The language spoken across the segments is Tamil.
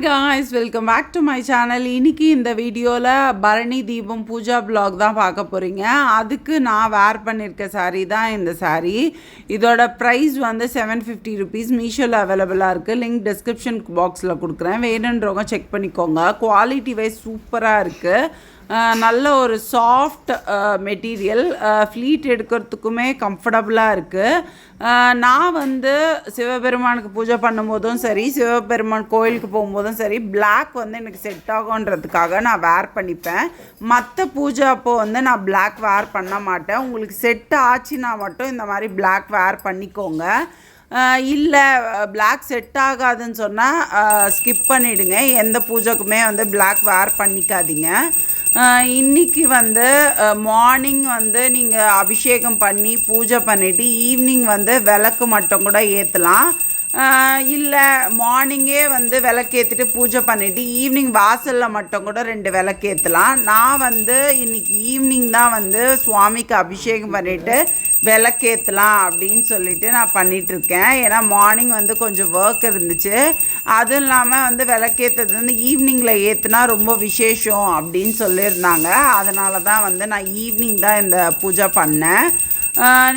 Hi guys welcome back to my channel இன்னைக்கு இந்த வீடியோவில் பரணி தீபம் பூஜா பிளாக் தான் பார்க்க போகிறீங்க அதுக்கு நான் வேர் பண்ணியிருக்க சாரீ தான் இந்த சாரீ இதோட ப்ரைஸ் வந்து செவன் ஃபிஃப்டி ருபீஸ் மீஷோவில் அவைலபிளாக இருக்குது லிங்க் டிஸ்கிரிப்ஷன் பாக்ஸில் கொடுக்குறேன். வேணுன்றவங்க செக் பண்ணிக்கோங்க. குவாலிட்டி வைஸ் சூப்பராக இருக்குது நல்ல ஒரு சாஃப்ட் மெட்டீரியல் ஃப்ளீட் எடுக்கிறதுக்குமே கம்ஃபர்டபுளாக இருக்குது நான் வந்து சிவபெருமானுக்கு பூஜை பண்ணும்போதும் சரி சிவபெருமான் கோயிலுக்கு போகும்போதும் சரி பிளாக் வந்து எனக்கு செட் ஆகுன்றதுக்காக நான் வேர் பண்ணிப்பேன். மற்ற பூஜை அப்போ வந்து நான் பிளாக் வேர் பண்ண மாட்டேன். உங்களுக்கு செட் ஆச்சுன்னா மட்டும் இந்த மாதிரி பிளாக் வேர் பண்ணிக்கோங்க. இல்லை பிளாக் செட் ஆகாதுன்னு சொன்னால் ஸ்கிப் பண்ணிவிடுங்க எந்த பூஜைக்குமே வந்து பிளாக் வேர் பண்ணிக்காதீங்க. இன்றைக்கி இன்னைக்கு வந்து மார்னிங் வந்து நீங்கள் அபிஷேகம் பண்ணி பூஜை பண்ணிவிட்டு ஈவினிங் வந்து விளக்கு மட்டும் கூட ஏற்றலாம் இல்லை மார்னிங்கே வந்து விளக்கேற்றிட்டு பூஜை பண்ணிவிட்டு ஈவினிங் வாசலில் மட்டும் கூட ரெண்டு விளக்கேற்றலாம் நான் வந்து இன்றைக்கி ஈவினிங் தான் வந்து சுவாமிக்கு அபிஷேகம் பண்ணிவிட்டு விளக்கேற்றலாம் அப்படின்னு சொல்லிட்டு நான் பண்ணிகிட்ருக்கேன் ஏன்னா மார்னிங் வந்து கொஞ்சம் ஒர்க் இருந்துச்சு. அதுவும் இல்லாமல் வந்து விளக்கேற்றது வந்து ஈவினிங்கில் ஏற்றுனா ரொம்ப விசேஷம் அப்படின்னு சொல்லியிருந்தாங்க. அதனால தான் வந்து நான் ஈவினிங் தான் இந்த பூஜை பண்ணேன்.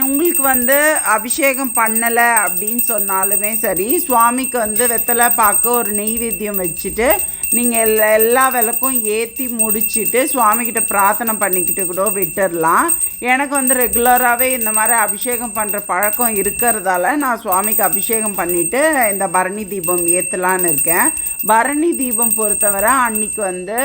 உங்களுக்கு வந்து அபிஷேகம் பண்ணலை அப்படின்னு சொன்னாலுமே சரி சுவாமிக்கு வந்து வெத்தலை பார்க்க ஒரு நெய்வேத்தியம் வச்சுட்டு நீங்கள் எல்லா எல்லா விளக்கும் ஏற்றி முடிச்சுட்டு சுவாமிக்கிட்ட பிரார்த்தனை பண்ணிக்கிட்டு கூட விட்டுடலாம் எனக்கு வந்து ரெகுலராகவே இந்த மாதிரி அபிஷேகம் பண்ணுற பழக்கம் இருக்கிறதால நான் சுவாமிக்கு அபிஷேகம் பண்ணிவிட்டு இந்த பரணி தீபம் ஏற்றலான்னு இருக்கேன். பரணி தீபம் பொறுத்தவரை அன்னைக்கு வந்து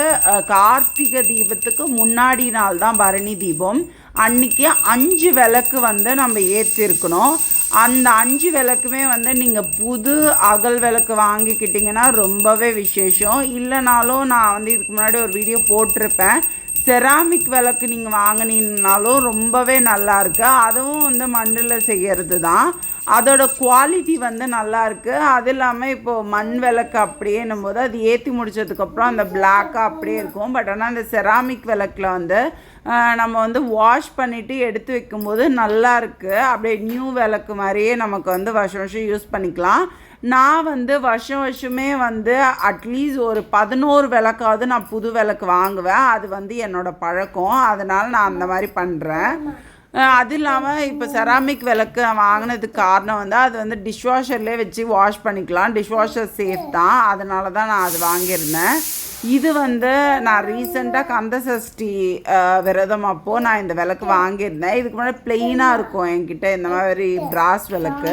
கார்த்திகை தீபத்துக்கு முன்னாடி நாள் தான் பரணி தீபம். அன்னைக்கு அஞ்சு விளக்கு வந்து நம்ம ஏற்றிருக்கணும் அந்த அஞ்சு விளக்குமே வந்து நீங்கள் புது அகல் விளக்கு வாங்கிக்கிட்டிங்கன்னா ரொம்பவே விசேஷம். இல்லைனாலும் நான் வந்து இதுக்கு முன்னாடி ஒரு வீடியோ போட்டிருப்பேன். செராமிக் விளக்கு நீங்கள் வாங்கினீங்கனாலும் ரொம்பவே நல்லாயிருக்கு அதுவும் வந்து மண்ணில் செய்கிறது தான் அதோட குவாலிட்டி வந்து நல்லாயிருக்கு அது இல்லாமல் இப்போது மண் விளக்கு அப்படியேன்னும் போது அது ஏற்றி முடிச்சதுக்கப்புறம் அந்த பிளாக்காக அப்படியே இருக்கும். பட் ஆனால் அந்த செராமிக் விளக்கில் வந்து நம்ம வந்து வாஷ் பண்ணிவிட்டு எடுத்து வைக்கும்போது நல்லாயிருக்கு அப்படியே நியூ விளக்கு மாதிரியே நமக்கு வந்து வருஷம் வருஷம் யூஸ் பண்ணிக்கலாம். நான் வந்து வருஷம் வருஷமே வந்து அட்லீஸ்ட் ஒரு பதினோரு விளக்காவது நான் புது விளக்கு வாங்குவேன். அது வந்து என்னோடய பழக்கம். அதனால் நான் அந்த மாதிரி பண்ணுறேன் அது இல்லாமல் இப்போ செராமிக் விளக்கு வாங்கினதுக்கு காரணம் வந்து அது வந்து டிஷ்வாஷர்லேயே வச்சு வாஷ் பண்ணிக்கலாம். டிஷ்வாஷர் சேஃப் தான். அதனால தான் நான் அது வாங்கியிருந்தேன். இது வந்து நான் ரீசெண்டாக கந்த சஷ்டி விரதம் அப்போது நான் இந்த விளக்கு வாங்கியிருந்தேன். இதுக்கு முன்னாடி பிளெயினாக இருக்கும் என்கிட்ட இந்த மாதிரி பிராஸ் விளக்கு.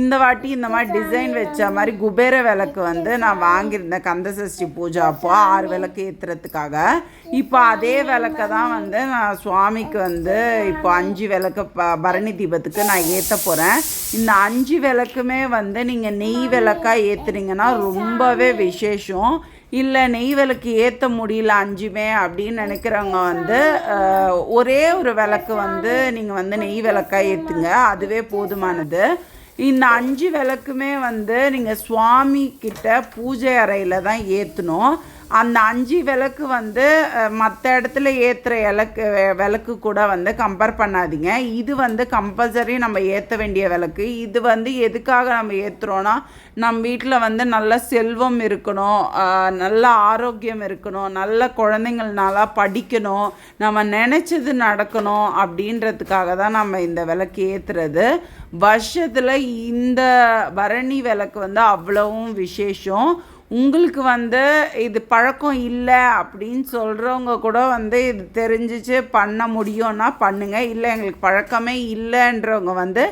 இந்த வாட்டி இந்த மாதிரி டிசைன் வச்ச மாதிரி குபேர விளக்கு வந்து நான் வாங்கியிருந்தேன் கந்த சஷ்டி பூஜை அப்போ ஆறு விளக்கு ஏற்றுறதுக்காக இப்போ அதே விளக்கை தான் வந்து நான் சுவாமிக்கு வந்து இப்போ அஞ்சு விளக்கு ப பரணி தீபத்துக்கு நான் ஏற்ற போகிறேன் இந்த அஞ்சு விளக்குமே வந்து நீங்கள் நெய் விளக்காக ஏற்றுனீங்கன்னா ரொம்பவே விசேஷம். இல்லை நெய் விளக்கு ஏற்ற முடியல அஞ்சுமே அப்படின்னு நினைக்கிறவங்க வந்து ஒரே ஒரு விளக்கு வந்து நீங்கள் வந்து நெய் விளக்காக ஏற்றுங்க அதுவே போதுமானது. இந்த அஞ்சு விளக்குமே வந்து நீங்கள் சுவாமி கிட்ட பூஜை அறையில் தான் ஏற்றணும் அந்த அஞ்சு விளக்கு வந்து மற்ற இடத்துல ஏற்றுற விளக்கு விளக்கு கூட வந்து கம்பேர் பண்ணாதீங்க. இது வந்து கம்பல்சரி நம்ம ஏற்ற வேண்டிய விளக்கு. இது வந்து எதுக்காக நம்ம ஏற்றுறோன்னா நம்ம வீட்டில் வந்து நல்ல செல்வம் இருக்கணும் நல்ல ஆரோக்கியம் இருக்கணும் நல்ல குழந்தைங்கள் நல்லா படிக்கணும் நம்ம நினச்சது நடக்கணும் அப்படின்றதுக்காக தான் நம்ம இந்த விளக்கு ஏற்றுறது வருஷத்தில் இந்த பரணி விளக்கு வந்து அவ்வளவும் விசேஷம். உங்களுக்கு வந்து இது பழக்கம் இல்லை அப்படின்னு சொல்கிறவங்க கூட வந்து இது தெரிஞ்சிச்சு பண்ண முடியும்னா பண்ணுங்கள் இல்லை எங்களுக்கு பழக்கமே இல்லைன்றவங்க வந்து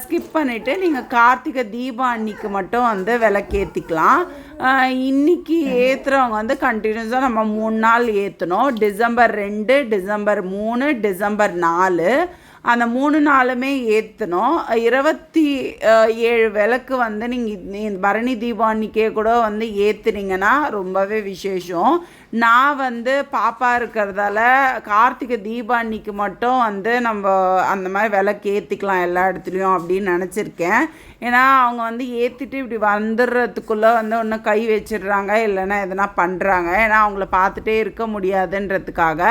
ஸ்கிப் பண்ணிவிட்டு நீங்கள் கார்த்திகை தீபம் அன்னைக்கு மட்டும் வந்து விளக்கேற்றிக்கலாம் இன்னைக்கு ஏற்றுறவங்க வந்து கண்டினியூஸாக நம்ம மூணு நாள் ஏற்றணும் டிசம்பர் ரெண்டு டிசம்பர் மூணு டிசம்பர் நாலு. அந்த மூணு நாளுமே ஏற்றணும் இருபத்தி ஏழு விளக்கு வந்து நீங்கள் பரணி தீபம் கூட வந்து ஏற்றுனீங்கன்னா ரொம்பவே விசேஷம். நான் வந்து பாப்பா இருக்கிறதால கார்த்திகை தீபம் அன்னைக்கு மட்டும் வந்து நம்ம அந்த மாதிரி விளக்கு ஏற்றிக்கலாம் எல்லா இடத்துலையும் அப்படின்னு நினச்சிருக்கேன். ஏன்னா அவங்க வந்து ஏற்றிட்டு இப்படி வந்துடுறதுக்குள்ளே வந்து ஒன்று கை வச்சிடுறாங்க இல்லைன்னா எதனா பண்ணுறாங்க ஏன்னா அவங்கள பார்த்துட்டே இருக்க முடியாதுன்றதுக்காக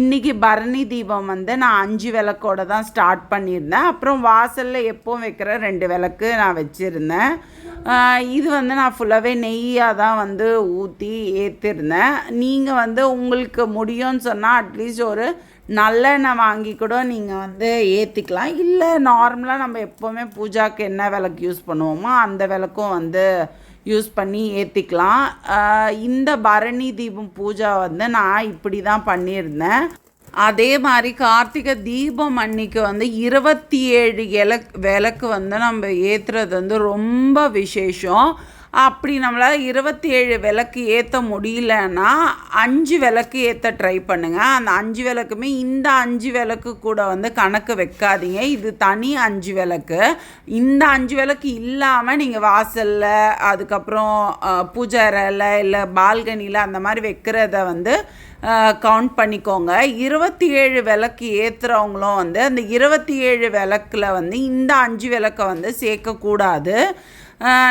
இன்றைக்கி பரணி தீபம் வந்து நான் அஞ்சு விளக்கோட தான் ஸ்டார்ட் பண்ணியிருந்தேன். அப்புறம் வாசலில் எப்போவும் வைக்கிற ரெண்டு விளக்கு நான் வச்சுருந்தேன். இது வந்து நான் ஃபுல்லாகவே நெய்யாக தான் வந்து ஊற்றி ஏற்றிருந்தேன் நீங்கள் வந்து உங்களுக்கு முடியும்னு சொன்னால் அட்லீஸ்ட் ஒரு நல்லெண்ணெய் வாங்கி கூட நீங்கள் வந்து ஏற்றிக்கலாம் இல்லை நார்மலாக நம்ம எப்போவுமே பூஜாக்கு என்ன விளக்கு யூஸ் பண்ணுவோமோ அந்த விளக்கும் வந்து யூஸ் பண்ணி ஏற்றிக்கலாம் இந்த பரணி தீபம் பூஜா வந்து நான் இப்படி தான் பண்ணியிருந்தேன். அதே மாதிரி கார்த்திகை தீபம் அன்னைக்கு வந்து இருபத்தி ஏழு இலக் விளக்கு வந்து நம்ம ஏற்றுறது வந்து ரொம்ப விசேஷம். அப்படி நம்மளால் இருபத்தி ஏழு விளக்கு ஏற்ற முடியலன்னா அஞ்சு விளக்கு ஏற்ற ட்ரை பண்ணுங்கள் அந்த அஞ்சு விளக்குமே இந்த அஞ்சு விளக்கு கூட வந்து கணக்கு வைக்காதீங்க. இது தனி அஞ்சு விளக்கு. இந்த அஞ்சு விளக்கு இல்லாமல் நீங்கள் வாசலில் அதுக்கப்புறம் பூஜாரில் பூஜை அறையில் இல்லை பால்கனியில் அந்த மாதிரி வைக்கிறத வந்து கவுண்ட் பண்ணிக்கோங்க. இருபத்தி ஏழு விளக்கு ஏற்றுறவங்களும் வந்து அந்த இருபத்தி ஏழு விளக்கில் வந்து இந்த அஞ்சு விளக்கை வந்து சேர்க்கக்கூடாது.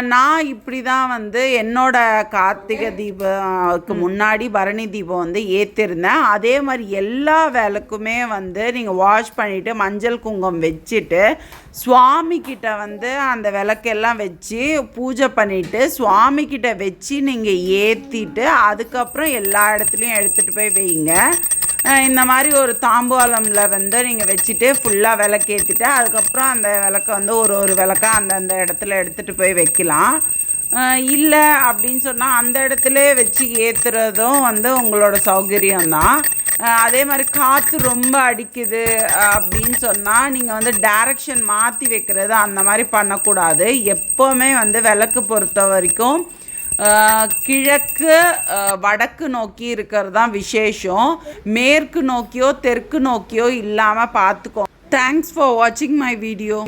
நான் இப்படி தான் வந்து என்னோட கார்த்திகை தீபம்க்கு முன்னாடி பரணி தீபம் வந்து ஏற்றிருந்தேன் அதே மாதிரி எல்லா விளக்குமே வந்து நீங்கள் வாஷ் பண்ணிவிட்டு மஞ்சள் குங்குமம் வச்சுட்டு சுவாமிக்கிட்ட வந்து அந்த விளக்கெல்லாம் வச்சு பூஜை பண்ணிவிட்டு சுவாமிக்கிட்ட வச்சு நீங்கள் ஏற்றிட்டு அதுக்கப்புறம் எல்லா இடத்துலையும் எடுத்துகிட்டு போய் வைங்க. இந்த மாதிரி ஒரு தாம்பாளமில் வந்து நீங்கள் வச்சுட்டு ஃபுல்லாக விளக்கேற்றிட்டு அதுக்கப்புறம் அந்த விளக்கை வந்து ஒரு ஒரு விளக்காக அந்தந்த இடத்துல எடுத்துகிட்டு போய் வைக்கலாம். இல்லை அப்படின்னு சொன்னால் அந்த இடத்துல வச்சு ஏற்றுறதும் வந்து உங்களோட சௌகரியம்தான். அதே மாதிரி காற்று ரொம்ப அடிக்குது அப்படின்னு சொன்னால் நீங்கள் வந்து டைரக்ஷன் மாற்றி வைக்கிறது அந்த மாதிரி பண்ணக்கூடாது. எப்போவுமே வந்து விளக்கு பொறுத்த வரைக்கும் கிழக்கு வடக்கு நோக்கி இருக்கிறது தான் விசேஷம். மேற்கு நோக்கியோ தெற்கு நோக்கியோ இல்லாமல் பார்த்துக்கோ. தேங்க்ஸ் ஃபார் வாட்சிங் மை வீடியோ